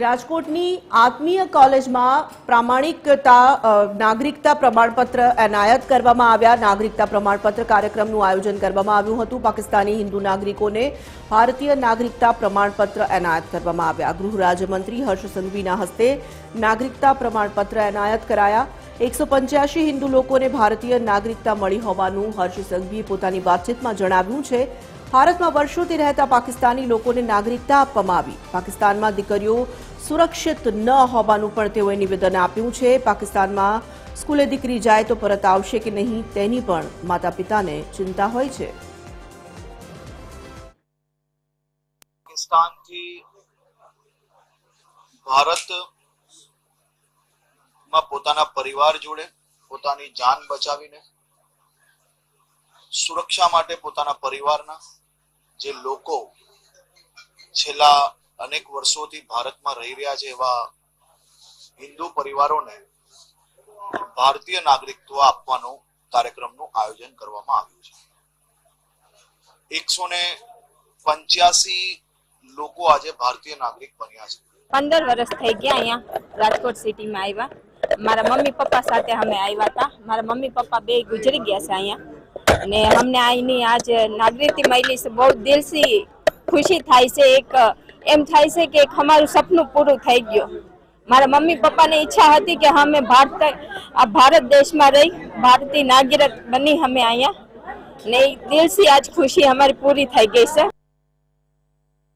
રાજકોટની આત્મીય કોલેજમાં પ્રામાણિકતા નાગરિકતા પ્રમાણપત્ર એનાયત કરવામાં આવ્યા. નાગરિકતા પ્રમાણપત્ર કાર્યક્રમનું આયોજન કરવામાં આવ્યું હતું. પાકિસ્તાની હિન્દુ નાગરિકોને ભારતીય નાગરિકતા પ્રમાણપત્ર એનાયત કરવામાં આવ્યા. ગૃહ રાજ્યમંત્રી હર્ષ સંઘવીના હસ્તે નાગરિકતા પ્રમાણપત્ર એનાયત કરાયા. એકસો પંચ્યાસી હિન્દુ લોકોને ભારતીય નાગરિકતા મળી હોવાનું હર્ષ સંઘવીએ પોતાની વાતચીતમાં જણાવ્યું છે. ભારતમાં વર્ષોથી રહેતા પાકિસ્તાની લોકોને નાગરિકતા આપવામાં આવી. પાકિસ્તાનમાં દીકરીઓ સુરક્ષિત ન હોવાનું પણ તેઓએ નિવેદન આપ્યું છે. પાકિસ્તાનમાં સ્કૂલે દીકરી જાય તો પરત આવશે કે નહીં તેની પણ માતા પિતાને ચિંતા હોય છે. પાકિસ્તાનથી ભારતમાં પોતાના પરિવાર જોડે પોતાની જાન બચાવીને સુરક્ષા માટે પોતાના પરિવારના જે લોકો છેલ્લા અનેક વર્ષોથી ભારતમાં રહી રહ્યા છે એવા હિન્દુ પરિવારોને ભારતીય નાગરિકત્વ આપવાનું કાર્યક્રમનું આયોજન કરવામાં આવ્યું છે. એકસો ને પંચ્યાસી લોકો આજે ભારતીય નાગરિક બન્યા છે. પંદર વર્ષ થઈ ગયા અહીંયા રાજકોટ સિટીમાં આવ્યા. મારા મમ્મી પપ્પા સાથે અમે આવ્યા હતા. મારા મમ્મી પપ્પા બે ગુજરી ગયા છે અહીંયા. અને અમને અહીંની આજ નાગરિકતી મળી છે બહુ દિલથી ખુશી થાય છે. એક, એમ થાય છે કે એક અમારું સપનું પૂરું થઈ ગયું. મારા મમ્મી પપ્પાની ઈચ્છા હતી કે અમે ભારત, આ ભારત દેશમાં રહી, ભારતીય નાગરિક બની અમે અહીંયા. ને દિલથી આજ ખુશી અમારી પૂરી થઈ ગઈ છે.